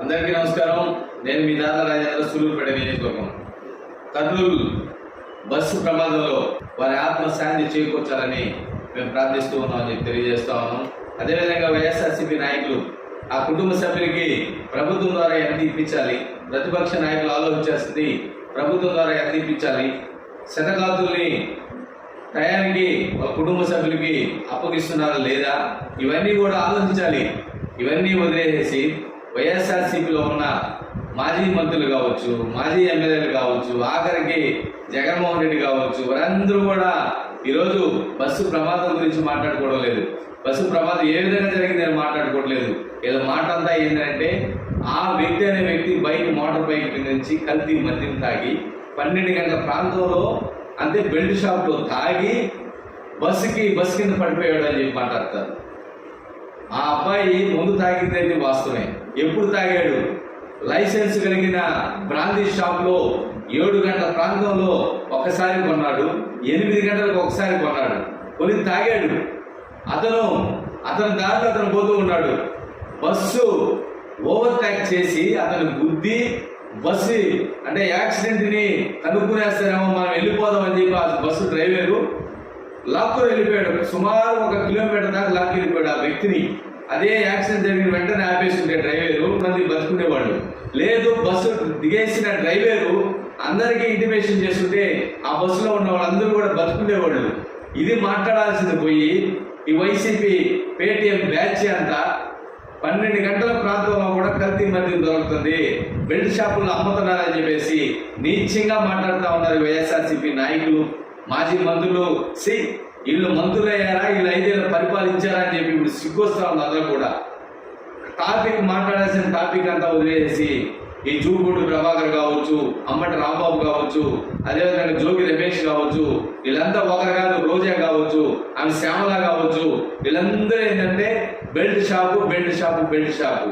అందరికీ నమస్కారం. నేను మీ దాదా రాజేంద్ర సూలూరుపేట నియోజకవర్గం. కర్నూలు బస్సు ప్రమాదంలో వారి ఆత్మశాంతి చేకూర్చాలని మేము ప్రార్థిస్తూ ఉన్నామని చెప్పి తెలియజేస్తా ఉన్నాం. అదేవిధంగా వైఎస్ఆర్సీపీ నాయకులు ఆ కుటుంబ సభ్యులకి ప్రభుత్వం ద్వారా ఎంత ఇప్పించాలి. ప్రతిపక్ష నాయకులు ఆలోచించాల్సింది ప్రభుత్వం ద్వారా ఎంత ఇప్పించాలి. శతకాతుల్ని టయానికి వాళ్ళ కుటుంబ సభ్యులకి అప్పగిస్తున్నారా లేదా? ఇవన్నీ కూడా ఆలోచించాలి. ఇవన్నీ వదిలేసేసి వైఎస్ఆర్సీపీలో ఉన్న మాజీ మంత్రులు కావచ్చు మాజీ ఎమ్మెల్యేలు కావచ్చు ఆఖరికి జగన్మోహన్ రెడ్డి కావచ్చు వారందరూ కూడా ఈరోజు బస్సు ప్రమాదం గురించి మాట్లాడుకోవడం లేదు. బస్సు ప్రమాదం ఏ విధంగా జరిగిందని మాట్లాడుకోవట్లేదు. ఇలా మాట అంతా ఏంటంటే ఆ వ్యక్తి అనే వ్యక్తి బైక్ మోటార్ బైక్ మీద నుంచి కల్తీ మద్యం తాగి పన్నెండు గంటల ప్రాంతంలో అంతే బెల్ట్ షాప్లో తాగి బస్సుకి బస్సు కింద పడిపోయాడు అని చెప్పి మాట్లాడతారు. ఆ అబ్బాయి ముందు తాగిందైతే వాస్తవమే. ఎప్పుడు తాగాడు? లైసెన్స్ కలిగిన బ్రాందీ షాప్లో ఏడు గంటల ప్రాంతంలో ఒకసారి కొన్నాడు ఎనిమిది గంటలకు ఒకసారి కొన్నాడు. కొని తాగాడు. అతను అతని దారిలో అతను పోతూ ఉన్నాడు. బస్సు ఓవర్టేక్ చేసి అతను గుద్ది బస్సు అంటే యాక్సిడెంట్ని కనుక్కునేస్తారేమో మనం వెళ్ళిపోదాం అని చెప్పి ఆ బస్సు డ్రైవరు లాక్కు వెళ్ళిపోయాడు. సుమారు ఒక కిలోమీటర్ దాకా లాక్కి వెళ్ళిపోయాడు ఆ వ్యక్తిని. అదే యాక్సిడెంట్ జరిగిన వెంటనే ఆపేస్తుంటే డ్రైవరు. మంది బతుకునేవాళ్ళు. లేదు బస్సు దిగేసిన డ్రైవరు అందరికీ ఇంటిమేషన్ చేస్తుంటే ఆ బస్సులో ఉన్న వాళ్ళందరూ కూడా బతుకునేవాళ్ళు. ఇది మాట్లాడాల్సింది పోయి ఈ వైసీపీ పేటిఎం బ్యాచ్ అంతా పన్నెండు గంటల ప్రాంతంలో కూడా కల్తీ మద్యం దొరుకుతుంది. బెల్ట్ షాపుల్లో అమ్ముతున్నారని చెప్పేసి నీచంగా మాట్లాడుతూ ఉన్నారు వైఎస్ఆర్సీపీ నాయకులు. మాజీ మంత్రులు సి వీళ్ళు మంత్రులయ్యారా వీళ్ళు ఐదేళ్ళు పరిపాలించారా అని చెప్పి ఇప్పుడు సిగ్గొస్తా ఉంది అందరూ కూడా. టాపిక్ మాట్లాడాల్సిన టాపిక్ అంతా వదిలేసి ఈ జూగూడు ప్రభాకర్ కావచ్చు అమ్మటి రాంబాబు కావచ్చు అదేవిధంగా జోగి రమేష్ కావచ్చు వీళ్ళంతా ఒకరు కాదు రోజా కావచ్చు ఆమె శ్యామల కావచ్చు వీళ్ళందరూ ఏంటంటే belt shop belt shop belt shop.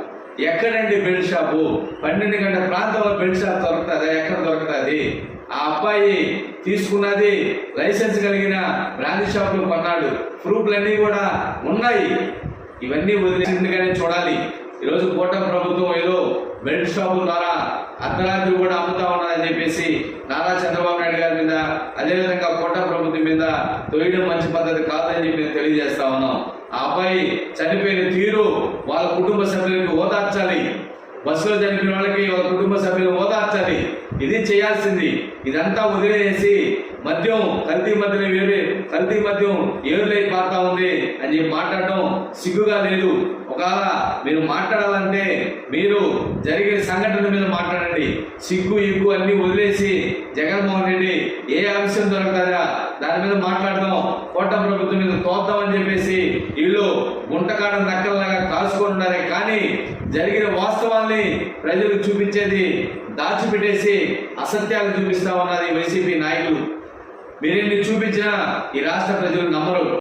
ఎక్కడండి బెల్ట్ షాపు? పన్నెండు గంటల ప్రాంతంలో బెల్ట్ షాప్ దొరుకుతుందా? ఎక్కడ దొరుకుతుంది? ఆ అబ్బాయి తీసుకున్నది లైసెన్స్ కలిగిన బ్రాందీ షాప్లో కొన్నాడు ప్రూఫ్లన్నీ కూడా ఉన్నాయి. ఇవన్నీ వదిలేసిందిగానే చూడాలి. ఈరోజు కూటమి ప్రభుత్వం ఏదో బెల్ట్ షాపుల ద్వారా అర్ధరాత్రి కూడా అమ్ముతా ఉన్నారని చెప్పేసి నారా చంద్రబాబు నాయుడు గారి మీద అదేవిధంగా కూటమి ప్రభుత్వం మీద తొయ్యడం మంచి పద్ధతి కాదని చెప్పి నేను తెలియజేస్తా ఉన్నాం. ఆ అబ్బాయి చనిపోయిన తీరు వాళ్ళ కుటుంబ సభ్యులకు హోదా బస్సులో చనిపోయిన వాళ్ళకి వాళ్ళ కుటుంబ సభ్యులు ఓదార్చాలి ఇది చేయాల్సింది. ఇదంతా వదిలేసి మద్యం కల్తీ మద్యం వేరే కల్తీ మద్యం ఏరులై పారుతా ఉంది అని చెప్పి మాట్లాడడం సిగ్గుగా లేదు. ఒకవేళ మీరు మాట్లాడాలంటే మీరు జరిగిన సంఘటన మీద మాట్లాడండి. సిగ్గు ఇగ్గు అన్ని వదిలేసి జగన్మోహన్ రెడ్డి ఏ అంశం దొరకదా దాని మీద మాట్లాడదాం. కోట ప్రభుత్వం మీద తోద్దామని చెప్పేసి వీళ్ళు గుంటకాడ నక్కల్లాగా కాసుకుంటున్నారే కానీ జరిగిన వాస్తవాల్ని ప్రజలకు చూపించేది దాచిపెట్టేసి అసత్యాలు చూపిస్తా ఉన్నది వైసీపీ నాయకులు. మీరెన్ని చూపించినా ఈ రాష్ట్ర ప్రజలు నమ్మరు.